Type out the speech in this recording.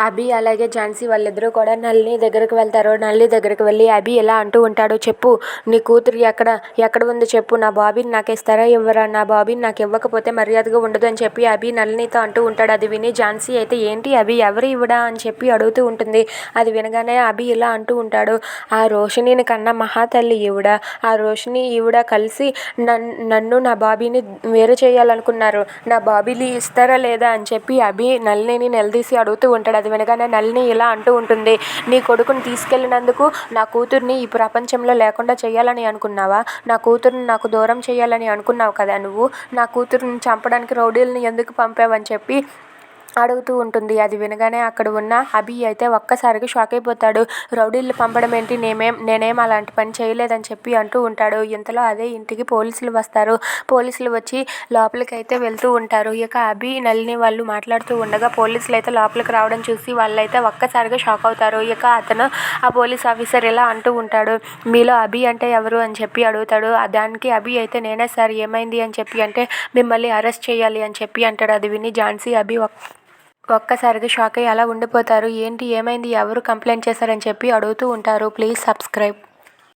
అభి అలాగే ఝాన్సీ వాళ్ళిద్దరూ కూడా నళిని దగ్గరికి వెళ్తారు. నళిని దగ్గరికి వెళ్ళి అభి ఇలా అంటూ ఉంటాడు చెప్పు. నీ కూతురు ఎక్కడ ఎక్కడ ఉంది చెప్పు. నా బాబీని నాకు ఇస్తారా ఇవ్వరా? నా బాబీని నాకు ఇవ్వకపోతే మర్యాదగా ఉండదు అని చెప్పి అభి నళినితో అంటూ ఉంటాడు. అది విని ఝాన్సీ అయితే ఏంటి అభి ఎవరు ఇవ్వడా అని చెప్పి అడుగుతూ ఉంటుంది. అది వినగానే అభి ఇలా అంటూ ఉంటాడు. ఆ రోషిణిని కన్నా మహాతల్లి ఈవిడ. ఆ రోషిణి ఈవిడ కలిసి నన్ను నా బాబీని వేరు చేయాలనుకున్నారు. నా బాబీని ఇస్తారా లేదా? అని చెప్పి అభి నళినిని నిలదీసి అడుగుతూ ఉంటాడు. అది వినగానే నళిని ఇలా అంటూ ఉంటుంది నీ కొడుకుని తీసుకెళ్ళినందుకు నా కూతుర్ని ఈ ప్రపంచంలో లేకుండా చేయాలని అనుకున్నావా? నా కూతుర్ని నాకు దూరం చేయాలని అనుకున్నావు కదా నువ్వు? నా కూతుర్ని చంపడానికి రౌడీలని ఎందుకు పంపావని చెప్పి అడుగుతూ ఉంటుంది. అది వినగానే అక్కడ ఉన్న అభి అయితే ఒక్కసారిగా షాక్ అయిపోతాడు. రౌడీలు పంపడం ఏంటి? నేనేం నేనేం అలాంటి పని చేయలేదని చెప్పి అంటూ ఉంటాడు. ఇంతలో అదే ఇంటికి పోలీసులు వస్తారు. పోలీసులు వచ్చి లోపలికి అయితే వెళ్తూ ఉంటారు. ఇక అభి నళిని వాళ్ళు మాట్లాడుతూ ఉండగా పోలీసులు అయితే లోపలికి రావడం చూసి వాళ్ళైతే ఒక్కసారిగా షాక్ అవుతారు. ఇక అతను ఆ పోలీస్ ఆఫీసర్ ఇలా అంటూ ఉంటాడు. మీలో అభి అంటే ఎవరు? అని చెప్పి అడుగుతాడు. దానికి అభి అయితే నేనే సార్ ఏమైంది? అని చెప్పి అంటే మిమ్మల్ని అరెస్ట్ చేయాలి అని చెప్పి అంటాడు. అది విని ఝాన్సీ అభి ఒక్కసారిగా షాక్ అయ్యి అలా ఉండిపోతారు. ఏంటి? ఏమైంది? ఎవరు కంప్లైంట్ చేశారని చెప్పి అడుగుతూ ఉంటారు. Please subscribe.